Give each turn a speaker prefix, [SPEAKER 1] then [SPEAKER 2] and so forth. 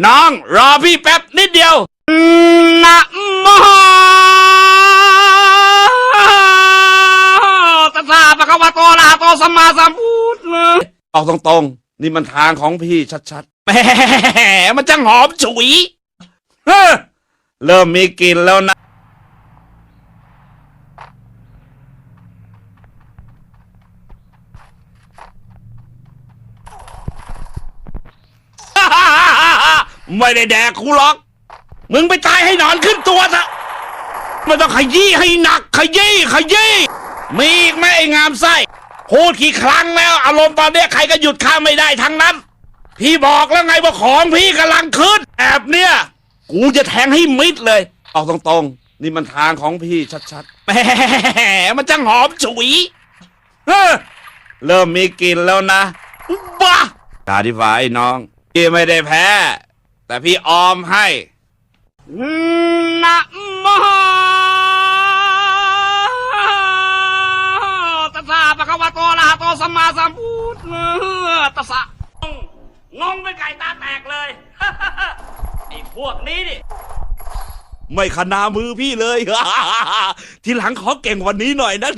[SPEAKER 1] น้องรอพี่แป๊บนิดเดียวนะโมตัสสะปะกวาโตลาโตสัมมาสัมพุทธออกตรงๆ นี่มันทางของพี่ชัดๆแหมมันจังหอมฉุยเฮ้อเริ่มมีกลิ่นแล้วนะ ไม่ได้แดกกูหรอก มึงไปตายให้นอนขึ้นตัวซะไม่ต้องขยี้ให้หนัก ขยี้ขยี้มีอีกไหมไอ้งามไส้พูดกี่ครั้งแล้ว อารมณ์ตอนเนี้ใครก็หยุดข้าไม่ได้ทั้งนั้น พี่บอกแล้วไงว่าของพี่กำลังขึ้น แอบเนี่ย กูจะแทงให้มิดเลย ออกตรงๆ นี่มันทางของพี่ชัดๆแหมมันจังหอมฉุยเฮ้อเริ่มมีกลิ่นแล้วนะบ้าตาที่ฝ่ายน้องพี่ไม่ได้แพ้ แต่พี่ออมให้นะโมตัสสะปะคะวะโตอะระหะโตสัมมาสัมพุทธตัสสะงงงงเป็นไก่ตาแตกเลย ไอ้พวกนี้นี่ไม่ขนามือพี่เลย ทีหลังขอเก่งกวันนี้หน่อยนะ